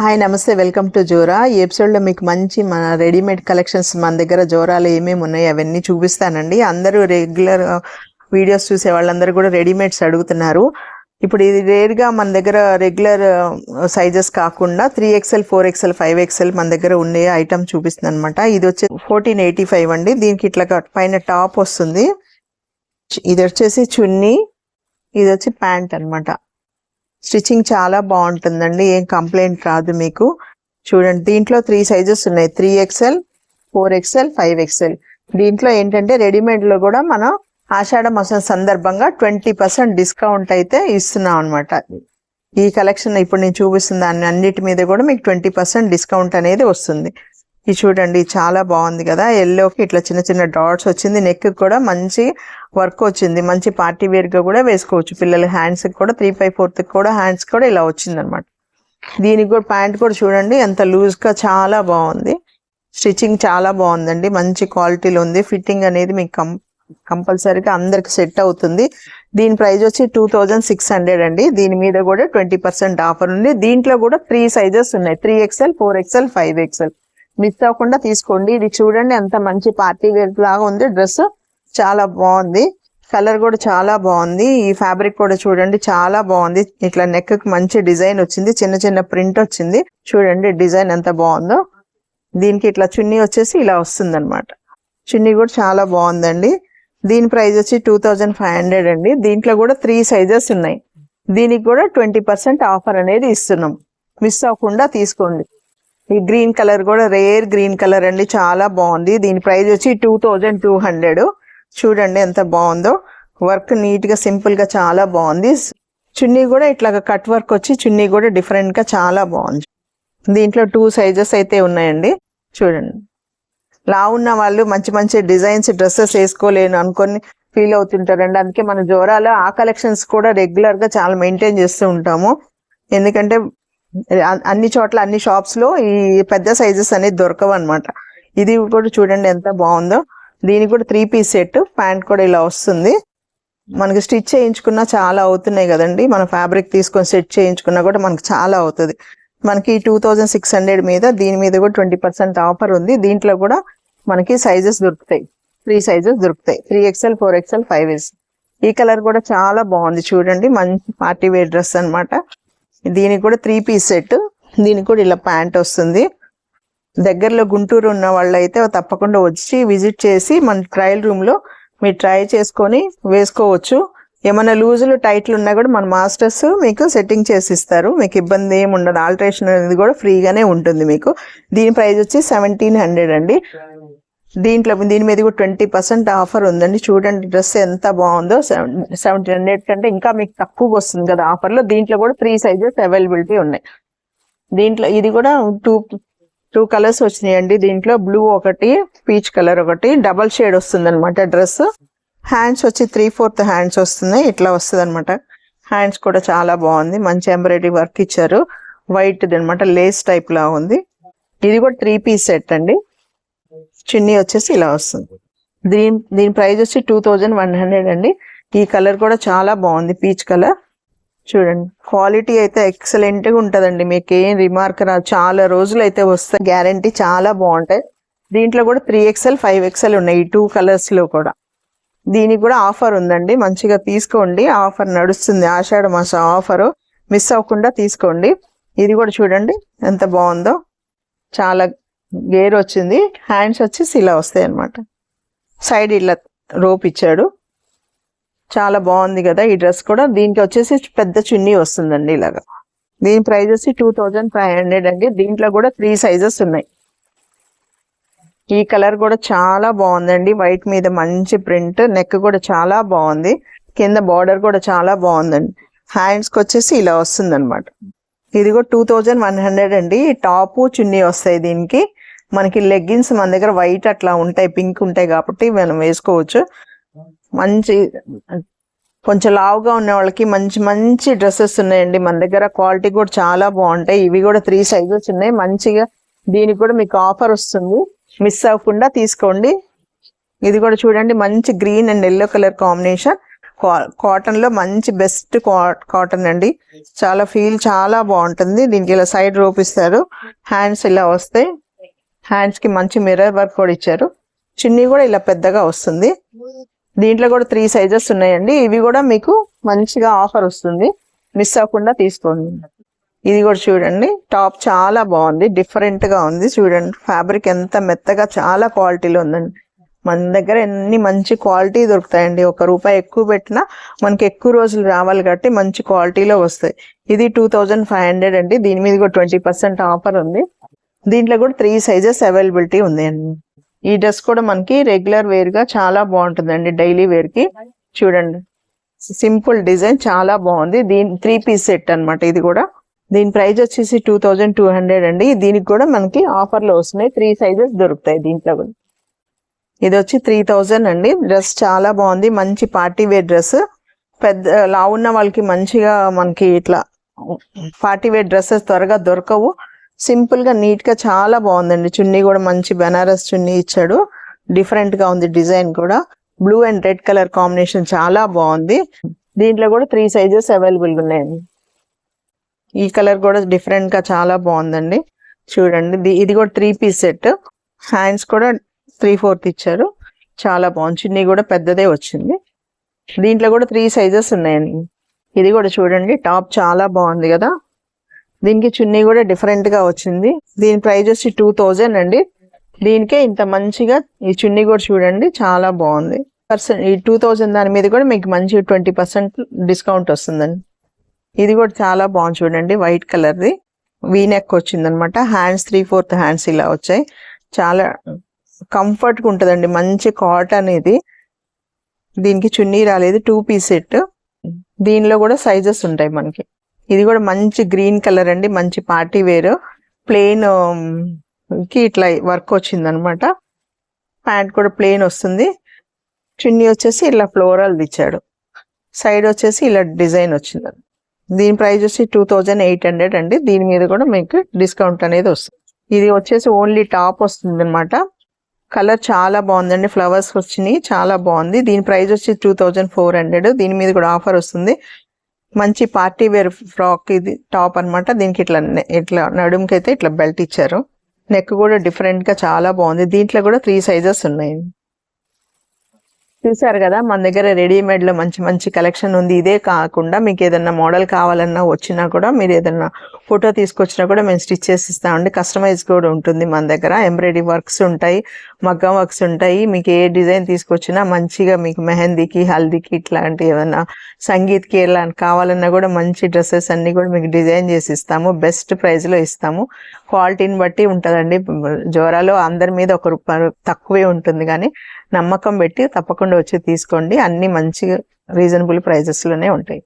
Hi నమస్తే welcome to Zora. ఈ ఎపిసోడ్లో మీకు మంచి మన రెడీమేడ్ కలెక్షన్స్ మన దగ్గర జోరాలో ఏమేమి ఉన్నాయి అవన్నీ చూపిస్తానండి. అందరూ రెగ్యులర్ వీడియోస్ చూసే వాళ్ళందరూ కూడా రెడీమేడ్స్ అడుగుతున్నారు. ఇప్పుడు ఇది రేర్గా మన దగ్గర రెగ్యులర్ సైజెస్ కాకుండా three XL four XL five XL మన దగ్గర ఉండే ఐటమ్ చూపిస్తుంది అనమాట ఇది వచ్చి ఫోర్టీన్ ఎయిటీ ఫైవ్ అండి. దీనికి ఇట్లా పైన టాప్ వస్తుంది. ఇది వచ్చేసి చున్నీ ఇది వచ్చి ప్యాంట్ అన్నమాట. స్టిచ్చింగ్ చాలా బాగుంటుందండి. ఏం కంప్లైంట్ రాదు మీకు. చూడండి దీంట్లో త్రీ సైజెస్ ఉన్నాయి. Three XL four XL five XL దీంట్లో ఏంటంటే రెడీమేడ్లో కూడా మనం ఆషాఢ మాసం సందర్భంగా ట్వంటీ పర్సెంట్ డిస్కౌంట్ అయితే ఇస్తున్నాం అనమాట ఈ కలెక్షన్ ఇప్పుడు నేను చూపిస్తున్న దాన్ని అన్నిటి మీద కూడా మీకు ట్వంటీ పర్సెంట్ డిస్కౌంట్ అనేది వస్తుంది. ఇది చూడండి చాలా బాగుంది కదా. ఎల్లోకి ఇట్లా చిన్న చిన్న డాట్స్ వచ్చింది. నెక్ కూడా మంచి వర్క్ వచ్చింది. మంచి పార్టీ వేర్గా కూడా వేసుకోవచ్చు. పిల్లల హ్యాండ్స్కి కూడా త్రీ ఫైవ్ ఫోర్త్ కూడా హ్యాండ్స్ కూడా ఇలా వచ్చింది అనమాట దీనికి కూడా ప్యాంట్ కూడా చూడండి ఎంత లూజ్గా చాలా బాగుంది. స్టిచ్చింగ్ చాలా బాగుందండి. మంచి క్వాలిటీలో ఉంది. ఫిట్టింగ్ అనేది మీకు కం కంపల్సరీగా అందరికి సెట్ అవుతుంది. దీని ప్రైస్ వచ్చి టూ థౌజండ్ సిక్స్ హండ్రెడ్ అండి. దీని మీద కూడా ట్వంటీ పర్సెంట్ ఆఫర్ ఉంది. దీంట్లో కూడా త్రీ సైజెస్ ఉన్నాయి. Three XL four XL five XL miss అవ్వకుండా తీసుకోండి. ఇది చూడండి ఎంత మంచి పార్టీ వేర్ లాగా ఉంది. డ్రెస్ చాలా బాగుంది. కలర్ కూడా చాలా బాగుంది. ఈ ఫ్యాబ్రిక్ కూడా చూడండి చాలా బాగుంది. ఇట్లా నెక్కి మంచి డిజైన్ వచ్చింది. చిన్న చిన్న ప్రింట్ వచ్చింది. చూడండి డిజైన్ ఎంత బాగుందో. దీనికి ఇట్లా చున్నీ వచ్చేసి ఇలా వస్తుంది అనమాట చున్నీ కూడా చాలా బాగుందండి. దీని ప్రైస్ వచ్చి టూ థౌజండ్ ఫైవ్ హండ్రెడ్ అండి. దీంట్లో కూడా త్రీ సైజెస్ ఉన్నాయి. దీనికి కూడా ట్వంటీ పర్సెంట్ ఆఫర్ అనేది ఇస్తున్నాం. మిస్ అవ్వకుండా తీసుకోండి. ఈ గ్రీన్ కలర్ కూడా రేర్ గ్రీన్ కలర్ అండి చాలా బాగుంది. దీని ప్రైస్ వచ్చి టూ థౌజండ్ టూ హండ్రెడ్. చూడండి ఎంత బాగుందో. వర్క్ నీట్గా సింపుల్గా చాలా బాగుంది. చున్నీ కూడా ఇట్లా కట్ వర్క్ వచ్చి చున్నీ కూడా డిఫరెంట్గా చాలా బాగుంది. దీంట్లో టూ సైజెస్ అయితే ఉన్నాయండి. చూడండి. లా ఉన్న వాళ్ళు మంచి మంచి డిజైన్స్ డ్రెస్సెస్ వేసుకోలేను అనుకొని ఫీల్ అవుతుంటారండి. అందుకే మన జోరాలో ఆ కలెక్షన్స్ కూడా రెగ్యులర్గా చాలా మెయింటైన్ చేస్తూ ఉంటాము. ఎందుకంటే అన్ని చోట్ల అన్ని షాప్స్లో ఈ పెద్ద సైజెస్ అనేది దొరకవు అనమాట ఇది కూడా చూడండి ఎంత బాగుందో. దీనికి కూడా త్రీ పీస్ సెట్ ప్యాంట్ కూడా ఇలా వస్తుంది. మనకి స్టిచ్ చేయించుకున్నా చాలా అవుతున్నాయి కదండి. మన ఫ్యాబ్రిక్ తీసుకొని సెట్ చేయించుకున్నా కూడా మనకు చాలా అవుతుంది. మనకి టూ థౌజండ్ సిక్స్ హండ్రెడ్ మీద దీని మీద కూడా ట్వంటీ పర్సెంట్ ఆఫర్ ఉంది. దీంట్లో కూడా మనకి సైజెస్ దొరుకుతాయి. త్రీ సైజెస్ దొరుకుతాయి. Three XL four XL five X ఈ కలర్ కూడా చాలా బాగుంది. చూడండి మంచి పార్టీ వేర్ డ్రెస్ అన్నమాట. దీనికి కూడా త్రీ పీస్ సెట్ దీనికి కూడా ఇలా ప్యాంట్ వస్తుంది. దగ్గరలో గుంటూరు ఉన్న వాళ్ళు అయితే తప్పకుండా వచ్చి విజిట్ చేసి మన ట్రయల్ రూమ్లో మీరు ట్రై చేసుకొని వేసుకోవచ్చు. ఏమైనా లూజులు టైట్లు ఉన్నా కూడా మన మాస్టర్స్ మీకు సెట్టింగ్ చేసి ఇస్తారు. మీకు ఇబ్బంది ఏమి ఉండదు. ఆల్టరేషన్ అనేది కూడా ఫ్రీగానే ఉంటుంది మీకు. దీని ప్రైస్ వచ్చి సెవెంటీన్ హండ్రెడ్ అండి. దీంట్లో దీని మీద కూడా ట్వంటీ పర్సెంట్ ఆఫర్ ఉందండి. చూడండి డ్రెస్ ఎంత బాగుందో. సెవెంటీన్ హండ్రెడ్ కంటే ఇంకా మీకు తక్కువగా వస్తుంది కదా ఆఫర్లో. దీంట్లో కూడా త్రీ సైజెస్ అవైలబిలిటీ ఉన్నాయి. దీంట్లో ఇది కూడా టూ టూ కలర్స్ వచ్చినాయండి. దీంట్లో బ్లూ ఒకటి పీచ్ కలర్ ఒకటి డబల్ షేడ్ వస్తుంది అనమాట డ్రెస్. హ్యాండ్స్ వచ్చి త్రీ ఫోర్త్ హ్యాండ్స్ వస్తున్నాయి. ఇట్లా వస్తుంది అనమాట హ్యాండ్స్ కూడా చాలా బాగుంది. మంచి ఎంబ్రాయిడరీ వర్క్ ఇచ్చారు. వైట్ అనమాట లేస్ టైప్ లా ఉంది. ఇది కూడా త్రీ పీస్ సెట్ అండి. చున్నీ వచ్చేసి ఇలా వస్తుంది. దీని దీని ప్రైస్ వచ్చి టూ థౌజండ్ వన్ హండ్రెడ్ అండి. ఈ కలర్ కూడా చాలా బాగుంది పీచ్ కలర్. చూడండి క్వాలిటీ అయితే ఎక్సలెంట్గా ఉంటుందండి. మీకు ఏం రిమార్క్ రా చాలా రోజులు అయితే వస్తాయి. గ్యారంటీ చాలా బాగుంటాయి. దీంట్లో కూడా త్రీ ఎక్స్ఎల్ ఫైవ్ ఎక్స్ఎల్ ఉన్నాయి ఈ టూ కలర్స్లో కూడా. దీనికి కూడా ఆఫర్ ఉందండి. మంచిగా తీసుకోండి. ఆఫర్ నడుస్తుంది. ఆషాఢ మాసం ఆఫరు మిస్ అవ్వకుండా తీసుకోండి. ఇది కూడా చూడండి ఎంత బాగుందో. చాలా గేర్ వచ్చింది హ్యాండ్స్ వచ్చేసి ఇలా వస్తాయి అన్నమాట. సైడ్ ఇలా రోప్ ఇచ్చాడు. చాలా బాగుంది కదా ఈ డ్రెస్ కూడా. దీనికి వచ్చేసి పెద్ద చున్నీ వస్తుందండి ఇలాగా. దీని ప్రైస్ వచ్చి టూ థౌజండ్ ఫైవ్ హండ్రెడ్ అండి. దీంట్లో కూడా త్రీ సైజెస్ ఉన్నాయి. ఈ కలర్ కూడా చాలా బాగుందండి. వైట్ మీద మంచి ప్రింట్ నెక్ కూడా చాలా బాగుంది. కింద బార్డర్ కూడా చాలా బాగుందండి. హ్యాండ్స్కి వచ్చేసి ఇలా వస్తుంది అనమాట ఇది కూడా టూ థౌజండ్ వన్ హండ్రెడ్ అండి. టాపు చున్నీ వస్తాయి దీనికి. మనకి లెగ్గిన్స్ మన దగ్గర వైట్ అట్లా ఉంటాయి పింక్ ఉంటాయి కాబట్టి మనం వేసుకోవచ్చు. మంచి కొంచెం లావుగా ఉన్న వాళ్ళకి మంచి మంచి డ్రెస్సెస్ ఉన్నాయండి. మన దగ్గర క్వాలిటీ కూడా చాలా బాగుంటాయి. ఇవి కూడా త్రీ సైజెస్ ఉన్నాయి. మంచిగా దీనికి కూడా మీకు ఆఫర్ వస్తుంది. మిస్ అవ్వకుండా తీసుకోండి. ఇది కూడా చూడండి మంచి green and yellow colour combination కాటన్లో మంచి బెస్ట్ కాటన్ అండి. చాలా ఫీల్ చాలా బాగుంటుంది. దీనికి ఇలా సైడ్ రోప్ ఇస్తారు. హ్యాండ్స్ ఇలా వస్తాయి. హ్యాండ్స్కి మంచి మిర్రర్ వర్క్ కూడా ఇచ్చారు. చున్నీ కూడా ఇలా పెద్దగా వస్తుంది. దీంట్లో కూడా త్రీ సైజెస్ ఉన్నాయండి. ఇవి కూడా మీకు మంచిగా ఆఫర్ వస్తుంది. మిస్ అవ్వకుండా తీసుకోండి. ఇది కూడా చూడండి. టాప్ చాలా బాగుంది. డిఫరెంట్గా ఉంది. చూడండి. ఫ్యాబ్రిక్ ఎంత మెత్తగా చాలా క్వాలిటీలో ఉందండి. మన దగ్గర ఎన్ని మంచి క్వాలిటీ దొరుకుతాయండి. ఒక రూపాయి ఎక్కువ పెట్టినా మనకి ఎక్కువ రోజులు రావాలి కాబట్టి మంచి క్వాలిటీలో వస్తాయి. ఇది టూ థౌజండ్ ఫైవ్ హండ్రెడ్ అండి. దీని మీద కూడా ట్వంటీ పర్సెంట్ ఆఫర్ ఉంది. దీంట్లో కూడా త్రీ సైజెస్ అవైలబిలిటీ ఉంది అండి ఈ డ్రెస్ కూడా మనకి రెగ్యులర్ వేర్గా చాలా బాగుంటుందండి డైలీ వేర్కి. చూడండి. సింపుల్ డిజైన్ చాలా బాగుంది. దీని త్రీ పీస్ సెట్ అన్నమాట ఇది కూడా. దీని ప్రైస్ వచ్చేసి టూ థౌజండ్ టూ హండ్రెడ్ అండి. దీనికి కూడా మనకి ఆఫర్లు వస్తున్నాయి. త్రీ సైజెస్ దొరుకుతాయి దీంట్లో కూడా. ఇది వచ్చి త్రీ థౌజండ్ అండి. డ్రెస్ చాలా బాగుంది. మంచి పార్టీ వేర్ డ్రెస్ పెద్ద లావున్న వాళ్ళకి మంచిగా మనకి ఇట్లా పార్టీ వేర్ డ్రెస్సెస్ త్వరగా దొరకవు. సింపుల్గా నీట్గా చాలా బాగుందండి. చున్నీ కూడా మంచి బెనారస్ చున్నీ ఇచ్చాడు. డిఫరెంట్గా ఉంది డిజైన్ కూడా. Blue and red colour combination చాలా బాగుంది. దీంట్లో కూడా త్రీ సైజెస్ అవైలబుల్ ఉన్నాయండి. ఈ కలర్ కూడా డిఫరెంట్గా చాలా బాగుందండి. చూడండి ఇది కూడా త్రీ పీస్ సెట్ హ్యాండ్స్ కూడా త్రీ ఫోర్త్ ఇచ్చారు. చాలా బాగుంది. చున్నీ కూడా పెద్దదే వచ్చింది. దీంట్లో కూడా త్రీ సైజెస్ ఉన్నాయండి. ఇది కూడా చూడండి టాప్ చాలా బాగుంది కదా. దీనికి చున్నీ కూడా డిఫరెంట్గా వచ్చింది. దీని ప్రైస్ వచ్చి టూ థౌజండ్ అండి. దీనికే ఇంత మంచిగా ఈ చున్నీ కూడా చూడండి చాలా బాగుంది. పర్సెంట్ ఈ టూ థౌజండ్ దాని మీద కూడా మీకు మంచి ట్వంటీ పర్సెంట్ డిస్కౌంట్ వస్తుందండి. ఇది కూడా చాలా బాగుంది చూడండి వైట్ కలర్ది వీనెక్ వచ్చిందనమాట వచ్చింది అనమాట హ్యాండ్స్ త్రీ ఫోర్త్ హ్యాండ్స్ ఇలా వచ్చాయి. చాలా కంఫర్ట్గా ఉంటుందండి మంచి కాటన్ ఇది దీనికి చున్నీ రాలేదు టూ పీస్ సెట్ దీనిలో కూడా సైజెస్ ఉంటాయి మనకి. ఇది కూడా మంచి గ్రీన్ కలర్ అండి మంచి పార్టీ వేర్. ప్లెయిన్కి ఇట్లా వర్క్ వచ్చింది అనమాట ప్యాంట్ కూడా ప్లెయిన్ వస్తుంది. చున్నీ వచ్చేసి ఇలా ఫ్లోరల్ ఇచ్చాడు. సైడ్ వచ్చేసి ఇలా డిజైన్ వచ్చింది దీని ప్రైస్ వచ్చి టూ థౌజండ్ ఎయిట్ హండ్రెడ్ అండి. దీని మీద కూడా మీకు డిస్కౌంట్ అనేది వస్తుంది. ఇది వచ్చేసి ఓన్లీ టాప్ వస్తుంది అనమాట కలర్ చాలా బాగుందండి. ఫ్లవర్స్ వచ్చినాయి చాలా బాగుంది. దీని ప్రైస్ వచ్చి టూ థౌజండ్ ఫోర్ హండ్రెడ్. దీని మీద కూడా ఆఫర్ వస్తుంది. మంచి పార్టీ వేర్ ఫ్రాక్ ఇది టాప్ అన్నమాట. దీనికి ఇట్లా నె- ఇట్లా నడుముకి అయితే ఇట్లా బెల్ట్ ఇచ్చారు. నెక్ కూడా డిఫరెంట్గా చాలా బాగుంది. దీంట్లో కూడా త్రీ సైజెస్ ఉన్నాయి. చూసారు కదా మన దగ్గర రెడీమేడ్లో మంచి మంచి కలెక్షన్ ఉంది. ఇదే కాకుండా మీకు ఏదన్నా మోడల్ కావాలన్నా వచ్చినా కూడా మీరు ఏదన్నా ఫోటో తీసుకొచ్చినా కూడా మేము స్టిచ్ చేసి ఇస్తామండి. కస్టమైజ్ కూడా ఉంటుంది మన దగ్గర. ఎంబ్రాయిడరీ వర్క్స్ ఉంటాయి మగ్గం వర్క్స్ ఉంటాయి. మీకు ఏ డిజైన్ తీసుకొచ్చినా మంచిగా మీకు మెహందీకి హల్దీకి ఇట్లాంటి ఏమన్నా సంగీత్కి ఎలా కావాలన్నా కూడా మంచి డ్రెస్సెస్ అన్ని కూడా మీకు డిజైన్ చేసి ఇస్తాము. బెస్ట్ ప్రైస్లో ఇస్తాము. క్వాలిటీని బట్టి ఉంటుందండి. జోరాలో అందరి మీద ఒక రూపాయి తక్కువే ఉంటుంది కానీ నమ్మకం పెట్టి తప్పకుండా వచ్చి తీసుకోండి. అన్ని మంచి రీజనబుల్ ప్రైజెస్లోనే ఉంటాయి.